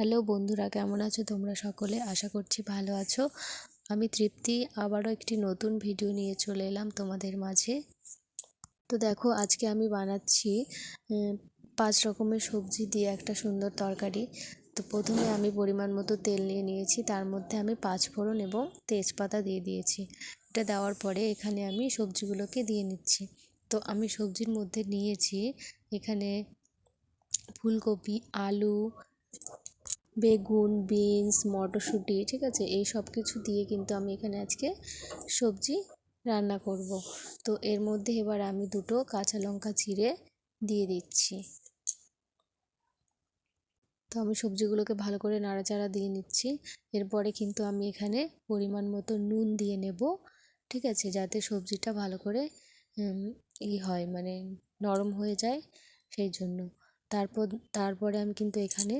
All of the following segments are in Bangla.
হ্যালো বন্ধুরা, কেমন আছো তোমরা সকলে? আশা করছি ভালো আছো। আমি তৃপ্তি, আবারও একটি নতুন ভিডিও নিয়ে চলে এলাম তোমাদের মাঝে। তো দেখো, আজকে আমি বানাচ্ছি পাঁচ রকমের সবজি দিয়ে একটা সুন্দর তরকারি। তো প্রথমে আমি পরিমাণ মতো তেল নিয়ে নিয়েছি, তার মধ্যে আমি পাঁচ ফোড়ন এবং তেজপাতা দিয়ে দিয়েছি। এটা দেওয়ার পরে এখানে আমি সবজিগুলোকে দিয়ে নিচ্ছি। তো আমি সবজির মধ্যে নিয়েছি এখানে ফুলকপি, আলু বেগুন, বিনস, মটরশুঁটি, ঠিক আছে? এই সব কিছু দিয়ে কিন্তু আমি এখানে আজকে সবজি রান্না করব। তো এর মধ্যে এবার আমি দুটো কাঁচা লঙ্কা চিড়ে দিয়ে দিচ্ছি। তো আমি সবজিগুলোকে ভালো করে নাড়াচাড়া দিয়ে নিচ্ছি। এরপরে কিন্তু আমি এখানে পরিমাণ মতো নুন দিয়ে নেব, ঠিক আছে? যাতে সবজিটা ভালো করে ই হয় মানে নরম হয়ে যায় সেই জন্য। তারপর, তারপরে আমি কিন্তু এখানে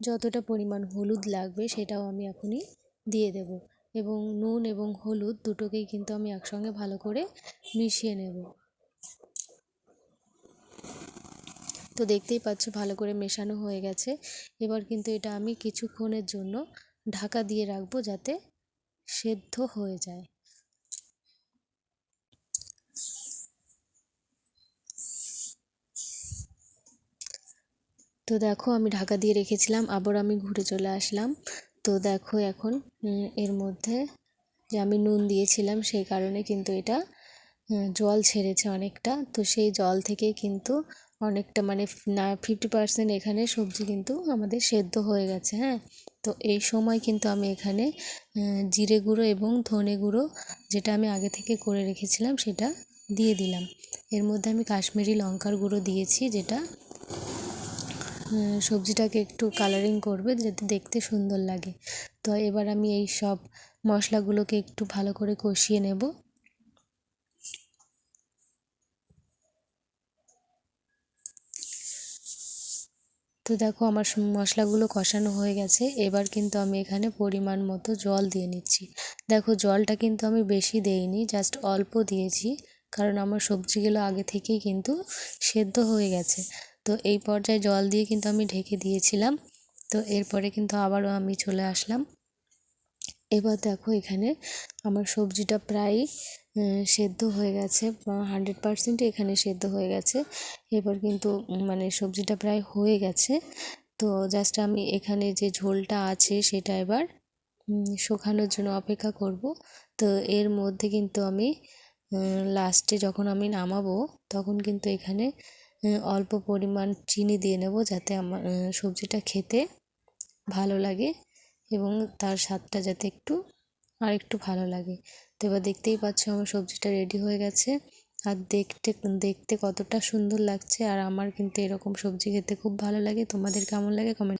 যতটা পরিমাণ হলুদ লাগবে সেটাও আমি এখনই দিয়ে দেব। এবং নুন এবং হলুদ দুটোকেই কিন্তু আমি একসঙ্গে ভালো করে মিশিয়ে নেব। তো দেখতেই পাচ্ছ ভালো করে মেশানো হয়ে গেছে। এবার কিন্তু এটা আমি কিছুক্ষণের জন্য ঢাকা দিয়ে রাখব যাতে সেদ্ধ হয়ে যায়। তো দেখো আমি ঢাকা দিয়ে রেখেছিলাম, আবার আমি ঘুরে চলে আসলাম। তো দেখো এখন এর মধ্যে যে আমি নুন দিয়েছিলাম সেই কারণে কিন্তু এটা জল ছেড়েছে অনেকটা। তো সেই জল থেকে কিন্তু অনেকটা মানে না ফিফটি পার্সেন্ট এখানে সবজি কিন্তু আমাদের সেদ্ধ হয়ে গেছে হ্যাঁ? তো এই সময় কিন্তু আমি এখানে জিরে গুঁড়ো এবং ধনে গুঁড়ো যেটা আমি আগে থেকে করে রেখেছিলাম সেটা দিয়ে দিলাম। এর মধ্যে আমি কাশ্মীরি লঙ্কার গুঁড়ো দিয়েছি যেটা সবজিটাকে একটু কালারিং করবে যাতে দেখতে সুন্দর লাগে। তো এবার আমি এই সব মশলাগুলোকে একটু ভালো করে কষিয়ে নেব। তো দেখো আমার মশলাগুলো কষানো হয়ে গেছে। এবার কিন্তু আমি এখানে পরিমাণ মতো জল দিয়ে নিচ্ছি। দেখো জলটা কিন্তু আমি বেশি দেইনি জাস্ট অল্প দিয়েছি। কারণ আমার সবজিগুলো আগে থেকেই কিন্তু সেদ্ধ হয়ে গেছে। তো এই পর্যায়ে জল দিয়ে কিন্তু আমি ঢেকে দিয়েছিলাম। তো এরপরে কিন্তু আবারও আমি চলে আসলাম। এবার দেখো এখানে আমার সবজিটা প্রায় সেদ্ধ হয়ে গেছে হান্ড্রেড পারসেন্টই এখানে সেদ্ধ হয়ে গেছে। এবার কিন্তু মানে সবজিটা প্রায় হয়ে গেছে। তো জাস্ট আমি এখানে যে ঝোলটা আছে সেটা এবার শুকানোর জন্য অপেক্ষা করব। তো এর মধ্যে কিন্তু আমি লাস্টে যখন আমি নামাবো, তখন কিন্তু এখানে অল্প পরিমাণ চিনি দিয়ে নেব যাতে আমার সবজিটা খেতে ভালো লাগে এবং তার স্বাদটা যাতে একটু আর একটু ভালো লাগে। তো এবার দেখতেই পাচ্ছ আমার সবজিটা রেডি হয়ে গেছে। আর দেখতে দেখতে কতটা সুন্দর লাগছে আর আমার কিন্তু এরকম সবজি খেতে খুব ভালো লাগে। তোমাদের কেমন লাগে কমেন্ট